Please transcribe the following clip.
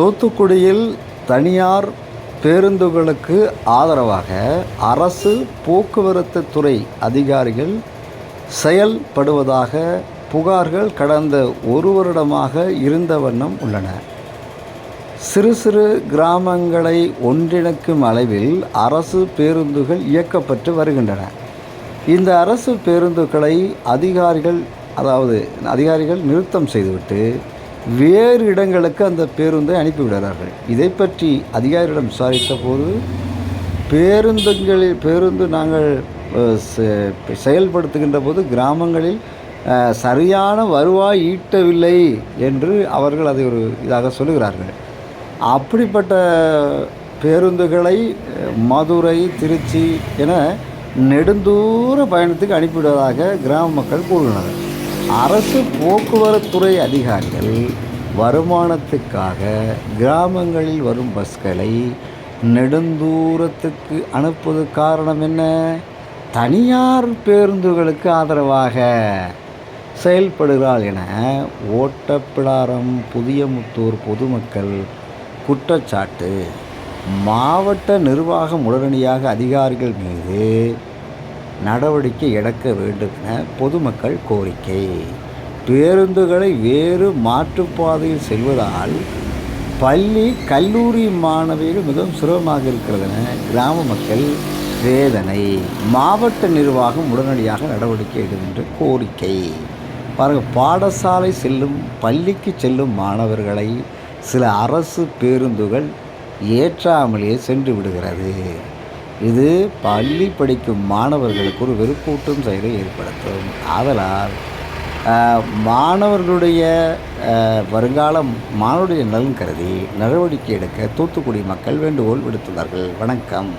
தூத்துக்குடியில் தனியார் பேருந்துகளுக்கு ஆதரவாக அரசு போக்குவரத்து துறை அதிகாரிகள் செயல்படுவதாக புகார்கள் கடந்த ஒரு வருடமாக இருந்த வண்ணம் உள்ளன. சிறு சிறு கிராமங்களை ஒன்றிணைக்கும் அளவில் அரசு பேருந்துகள் இயக்கப்பட்டு வருகின்றன. இந்த அரசு பேருந்துகளை அதிகாரிகள் அதாவது அதிகாரிகள் நிறுத்தம் செய்துவிட்டு வேறு இடங்களுக்கு அந்த பேருந்தை அனுப்பிவிடுகிறார்கள் இதை பற்றி அதிகாரியிடம் விசாரித்த போது பேருந்துகளில் பேருந்து நாங்கள் செயல்படுத்துகின்ற போது கிராமங்களில் சரியான வருவாய் ஈட்டவில்லை என்று அவர்கள் அதை ஒரு இதாக சொல்லுகிறார்கள். அப்படிப்பட்ட பேருந்துகளை மதுரை திருச்சி என நெடுந்தூர பயணத்துக்கு அனுப்பிவிடுவதாக கிராம மக்கள் கூறுகின்றனர். அரசு போக்குவரத்துறை அதிகாரிகள் வருமானத்துக்காக கிராமங்களில் வரும் பஸ்களை நெடுந்தூரத்துக்கு அனுப்புவது காரணம் என்ன? தனியார் பேருந்துகளுக்கு ஆதரவாக செயல்படுகிறாள் என ஓட்டப்பிடாரம் புதியமுத்தூர் பொதுமக்கள் குற்றச்சாட்டு. மாவட்ட நிர்வாகம் உடனடியாக அதிகாரிகள் மீது நடவடிக்கை எடுக்க வேண்டும் என பொதுமக்கள் கோரிக்கை. பேருந்துகளை வேறு மாற்றுப்பாதையில் செல்வதால் பள்ளி கல்லூரி மாணவிகள் மிகவும் சிரமமாக இருக்கிறது என கிராம மக்கள் வேதனை. மாவட்ட நிர்வாகம் உடனடியாக நடவடிக்கை எடுக்கின்ற கோரிக்கை. பாருங்கள் பாடசாலை செல்லும் பள்ளிக்கு செல்லும் மாணவர்களை சில அரசு பேருந்துகள் ஏற்றாமலேயே சென்று விடுகிறது. இது பள்ளி படிக்கும் மாணவர்களுக்கு ஒரு வெறுப்பூட்டும் செயலை ஏற்படுத்தும். ஆதலால் மாணவர்களுடைய வருங்காலம் மாணவருடைய நலன் கருதி நடவடிக்கை எடுக்க தூத்துக்குடி மக்கள் வேண்டுகோள் விடுத்துள்ளார்கள். வணக்கம்.